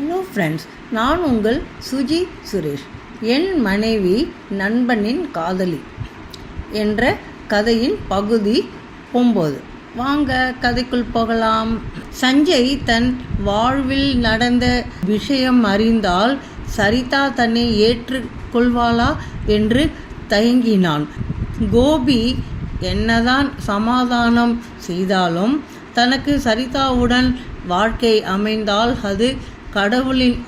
Hello friends நான் உங்கள் சுஜி சுரேஷ். என் மனைவி நண்பனின் காதலி என்ற கதையின் பகுதி ஒம்பது. வாங்க கதைக்குள் போகலாம். சஞ்சய் தன் வாழ்வில் நடந்த விஷயம் அறிந்தால் சரிதா தன்னை ஏற்றுக்கொள்வாளா என்று தயங்கினான். கோபி என்னதான் சமாதானம் செய்தாலும் தனக்கு சரிதாவுடன் வாழ்க்கை அமைந்தால் அது கடவுளின்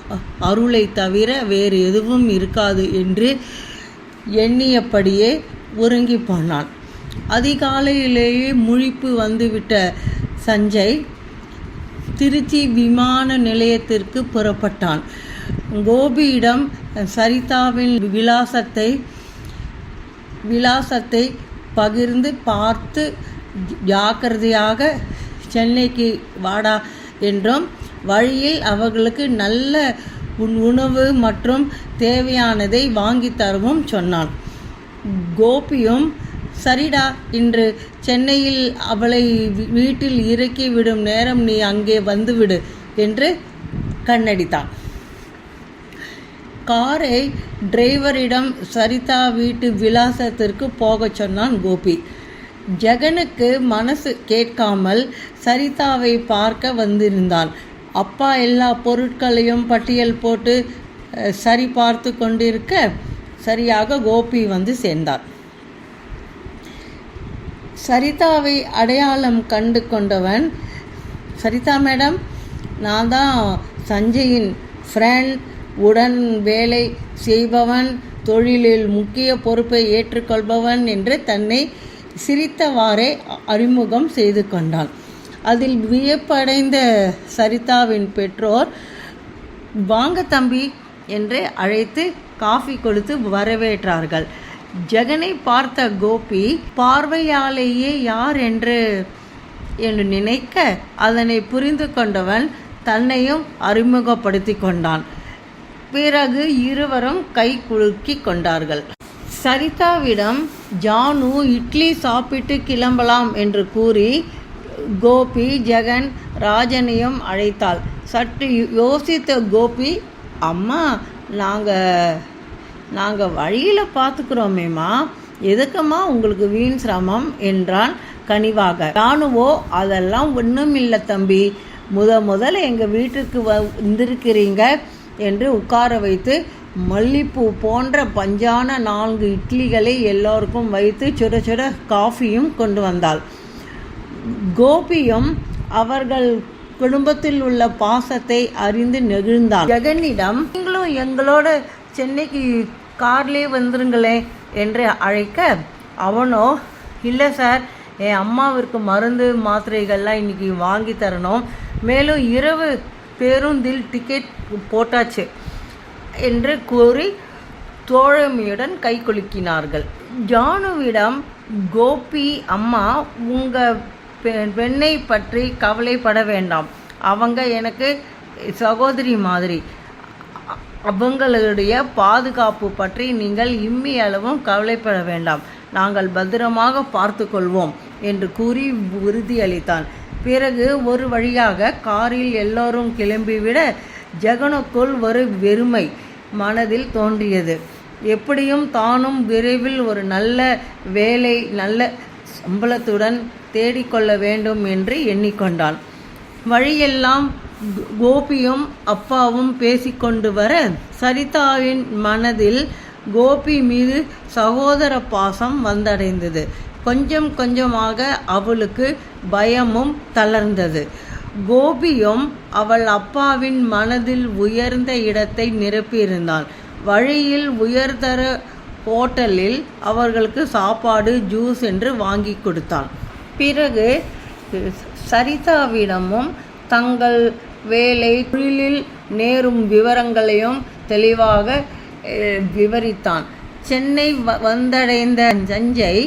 அருளை தவிர வேறு எதுவும் இருக்காது என்று எண்ணியபடியே உறங்கி போனான். அதிகாலையிலேயே முழிப்பு வந்துவிட்ட சஞ்சய் திருச்சி விமான நிலையத்திற்கு புறப்பட்டான். கோபியிடம் சரிதாவின் விலாசத்தை விலாசத்தை பகிர்ந்து பார்த்து ஜாக்கிரதையாக சென்னைக்கு வாடா என்றும் வழியில் அவர்களுக்கு நல்ல உணவு மற்றும் தேவையானதை வாங்கி தரவும் சொன்னான். கோபியும் சரிடா இன்று சென்னையில் அவளை வீட்டில் இறக்கி விடும் நேரம் நீ அங்கே வந்துவிடு என்று கண்ணடித்தான். காரை டிரைவரிடம் சரிதா வீட்டு விலாசத்திற்கு போகச் சொன்னான் கோபி. ஜெகனுக்கு மனசு கேட்காமல் சரிதாவை பார்க்க வந்திருந்தான். அப்பா எல்லா பொருட்களையும் பட்டியல் போட்டு சரி பார்த்து கொண்டிருக்க சரியாக கோபி வந்து சேர்ந்தார். சரிதாவை அடையாளம் கண்டு கொண்டவன் சரிதா மேடம் நான் தான் சஞ்சயின் ஃப்ரெண்ட் உடன் வேலை செய்பவன் தொழிலில் முக்கிய பொறுப்பை ஏற்றுக்கொள்பவன் என்று தன்னை சிரித்தவாறே அறிமுகம் செய்து கொண்டான். அதில் வியப்படைந்த சரிதாவின் பெற்றோர் வாங்க தம்பி என்று அழைத்து காஃபி கொடுத்து வரவேற்றார்கள். ஜெகனை பார்த்த கோபி பார்வையாலேயே யார் என்று என்று நினைக்க அதனை புரிந்து கொண்டவன் தன்னையும் அறிமுகப்படுத்தி கொண்டான். பிறகு இருவரும் கை குலுக்கி கொண்டார்கள். சரிதாவிடம் ஜானு இட்லி சாப்பிட்டு கிளம்பலாம் என்று கூறி கோபி ஜெகன் ராஜனையும் அழைத்தாள். சற்று யோசித்த கோபி அம்மா நாங்கள் நாங்கள் வழியில் பார்த்துக்குறோமேம்மா எதுக்கம்மா உங்களுக்கு வீண் சிரமம்? என்றான் கனிவாக. ஜானுவோ அதெல்லாம் ஒன்றும் இல்லை தம்பி. முத முதல்ல எங்கள் வீட்டுக்கு வந்திருக்கிறீங்க? என்று உட்கார வைத்து மல்லிப்பூ போன்ற பஞ்சான நான்கு இட்லிகளை எல்லோருக்கும் வைத்து சுட சுட காஃபியும் கொண்டு வந்தாள். கோபியும் அவர்கள் குடும்பத்தில் உள்ள பாசத்தை அறிந்து நெகிழ்ந்தார் ஜெகனிடம் நீங்களும் எங்களோட சென்னைக்கு கார்லேயே வந்துருங்களே என்று அழைக்க அவனோ இல்லை சார் என் அம்மாவிற்கு மருந்து மாத்திரைகள்லாம் இன்றைக்கி வாங்கி தரணும். மேலும் இரவு பேருந்தில் டிக்கெட் போட்டாச்சு என்று கூறி தோழமையுடன் கை குலுக்கினார்கள். ஜானுவிடம் கோபி அம்மா உங்கள் பெண்ணை பற்றி கவலைப்பட வேண்டாம். அவங்க எனக்கு சகோதரி மாதிரி. அவங்களுடைய பாதுகாப்பு பற்றி நீங்கள் இம்மி அளவும் கவலைப்பட வேண்டாம். நாங்கள் பத்திரமாக பார்த்து கொள்வோம் என்று கூறி உறுதியளித்தான். பிறகு ஒரு வழியாக காரில் எல்லோரும் கிளம்பிவிட ஜெகனுக்குள் ஒரு வெறுமை மனதில் தோன்றியது. எப்படியும் தானும் விரைவில் ஒரு நல்ல வேலை நல்ல சம்பளத்துடன் தேடிக்கொள்ள வேண்டும் என்று எண்ணிக்கொண்டாள். வழியெல்லாம் கோபியும் அப்பாவும் பேசிக்கொண்டு வர சரிதாவின் மனதில் கோபி மீது சகோதர பாசம் வந்தடைந்தது. கொஞ்சம் கொஞ்சமாக அவளுக்கு பயமும் தளர்ந்தது. கோபியும் அவள் அப்பாவின் மனதில் உயர்ந்த இடத்தை நிரப்பியிருந்தான் வழியில் உயர்தர ஹோட்டலில் அவர்களுக்கு சாப்பாடு ஜூஸ் என்று வாங்கி கொடுத்தான். பிறகு சரிதாவிடமும் தங்கள் வேலை தொழிலில் நேரும் விவரங்களையும் தெளிவாக விவரித்தான். சென்னை வந்தடைந்த சஞ்சய்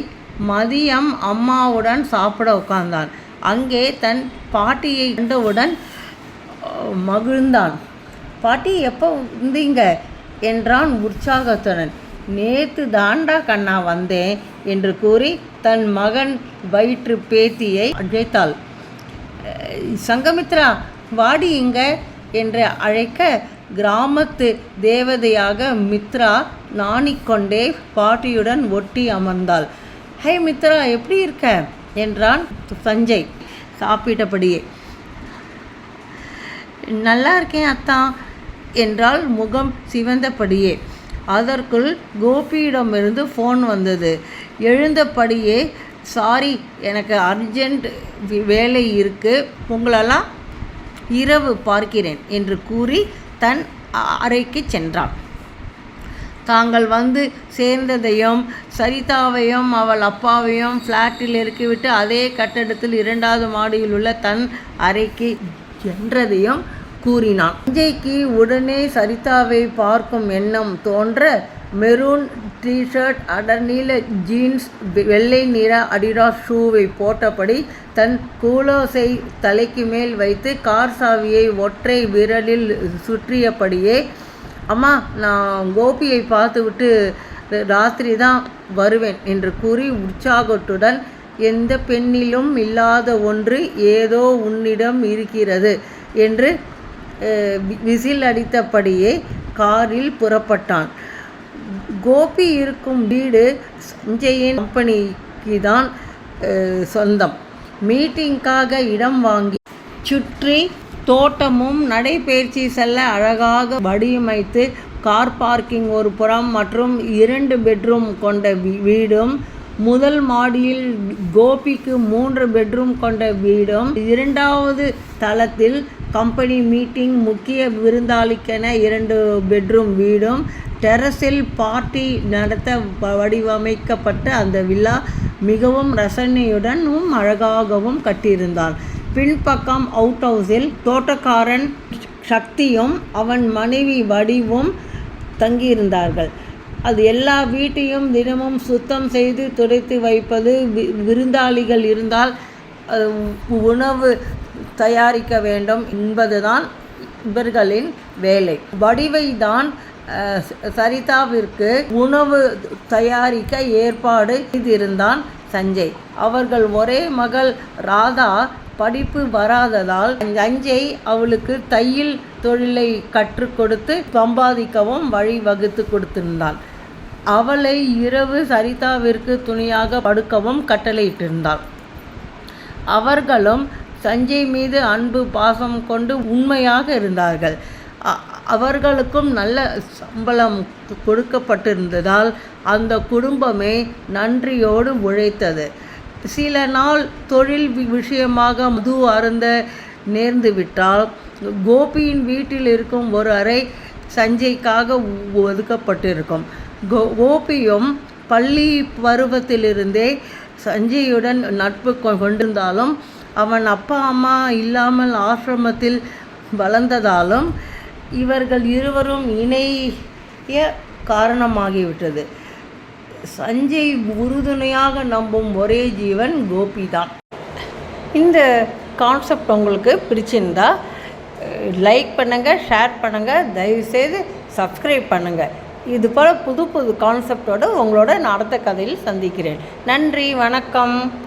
மதியம் அம்மாவுடன் சாப்பிட உட்கார்ந்தான். அங்கே தன் பாட்டியை கண்டவுடன் மகிழ்ந்தான். பாட்டி எப்போ வந்தீங்க? என்றான் உற்சாகத்துடன். நேத்து தாண்டா கண்ணா வந்தேன் என்று கூறி தன் மகன் வயிற்று பேத்தியை அழைத்தாள். சங்கமித்ரா வாடி இங்க என்று அழைக்க கிராமத்து தேவதையாக மித்ரா நாணிக்கொண்டே பாட்டியுடன் ஒட்டி அமர்ந்தாள். ஹே மித்ரா எப்படி இருக்க? என்றான் சஞ்சய் சாப்பிட்டபடியே. நல்லா இருக்கேன் அத்தா என்றால் முகம் சிவந்தபடியே. அதற்குள் கோபியிடமிருந்து ஃபோன் வந்தது. எழுந்தபடியே சாரி எனக்கு அர்ஜெண்ட் வேலை இருக்குது உங்களெல்லாம் இரவு பார்க்கிறேன் என்று கூறி தன் அறைக்கு சென்றான் தாங்கள் வந்து சேர்ந்ததையும் சரிதாவையும் அவள் அப்பாவையும் ஃப்ளாட்டில் இறக்கிவிட்டு அதே கட்டடத்தில் இரண்டாவது மாடியில் உள்ள தன் அறைக்கு சென்றதையும் கூறினான். சஞ்சய்க்கு உடனே சரிதாவை பார்க்கும் எண்ணம் தோன்ற மெரூன் டிஷர்ட் அடர்நீல ஜீன்ஸ் வெள்ளை நிற அடிடாஸ் ஷூவை போட்டபடி தன் கூலோஸை தலைக்கு மேல் வைத்து கார் சாவியை ஒற்றை விரலில் சுற்றியபடியே அம்மா நான் கோபியை பார்த்துவிட்டு ராத்திரி தான் வருவேன் என்று கூறி உற்சாகத்துடன் எந்த பெண்ணிலும் இல்லாத ஒன்று ஏதோ உன்னிடம் இருக்கிறது என்று விசில் அடித்தபடியே காரில் புறப்பட்டான். கோபி இருக்கும் வீடு சஞ்சயின் கம்பெனிக்கு தான் அஹ், சொந்தம். மீட்டிங்காக இடம் வாங்கி சுற்றி தோட்டமும் நடைபயிற்சி செல்ல அழகாக வடிவமைத்து கார் பார்க்கிங் ஒரு புறம் மற்றும் இரண்டு பெட்ரூம் கொண்ட வீடும் முதல் மாடியில் கோபிக்கு மூன்று பெட்ரூம் கொண்ட வீடும் இரண்டாவது தளத்தில் கம்பெனி மீட்டிங் முக்கிய விருந்தாளிக்கென இரண்டு பெட்ரூம் வீடும் டெரஸில் பார்ட்டி நடத்த வ- வடிவமைக்கப்பட்ட அந்த வில்லா மிகவும் ரசனையுடனும் அழகாகவும் கட்டியிருந்தான் பின்பக்கம் அவுட் ஹவுஸில் தோட்டக்காரன் சக்தியும் அவன் மனைவி வடிவும் தங்கியிருந்தார்கள். அது எல்லா வீட்டையும் தினமும் சுத்தம் செய்து துடைத்து வைப்பது வி- விருந்தாளிகள் இருந்தால் உணவு தயாரிக்க வேண்டும் என்பதுதான் இவர்களின் வேலை. வடிவை தான் சரிதாவிற்கு உணவு தயாரிக்க ஏற்பாடு செய்திருந்தான் சஞ்சய். அவர்கள் ஒரே மகள் ராதா படிப்பு வராததால் சஞ்சய் அவளுக்கு தையல் தொழிலை கற்றுக் கொடுத்து சம்பாதிக்கவும் வழி வகுத்து கொடுத்திருந்தான். அவளை இரவு சரிதாவிற்கு துணையாக படுக்கவும் கட்டளையிட்டிருந்தாள். அவர்களும் சஞ்சய் மீது அன்பு பாசம் கொண்டு உண்மையாக இருந்தார்கள். அவர்களுக்கும் நல்ல சம்பளம் கொடுக்கப்பட்டிருந்ததால் அந்த குடும்பமே நன்றியோடு உழைத்தது. சில நாள் தொழில் விஷயமாக மது அருந்த நேர்ந்துவிட்டால் கோபியின் வீட்டில் இருக்கும் ஒரு அறை சஞ்சய்க்காக ஒதுக்கப்பட்டிருக்கும். கோபியும் பள்ளி பருவத்திலிருந்தே சஞ்சயுடன் நட்பு கொ- கொண்டிருந்தாலும் அவன் அப்பா அம்மா இல்லாமல் ஆசிரமத்தில் வளர்ந்ததாலும் இவர்கள் இருவரும் இணைய காரணமாகிவிட்டது. சஞ்சய் உறுதுணையாக நம்பும் ஒரே ஜீவன் கோபி தான் இந்த கான்செப்ட் உங்களுக்கு பிடிச்சிருந்தா லைக் பண்ணுங்கள் ஷேர் பண்ணுங்கள் தயவுசெய்து சப்ஸ்கிரைப் பண்ணுங்கள் இது போல் புது புது கான்செப்டோடு உங்களோட நான் அடுத்த கதையில் சந்திக்கிறேன். நன்றி வணக்கம்.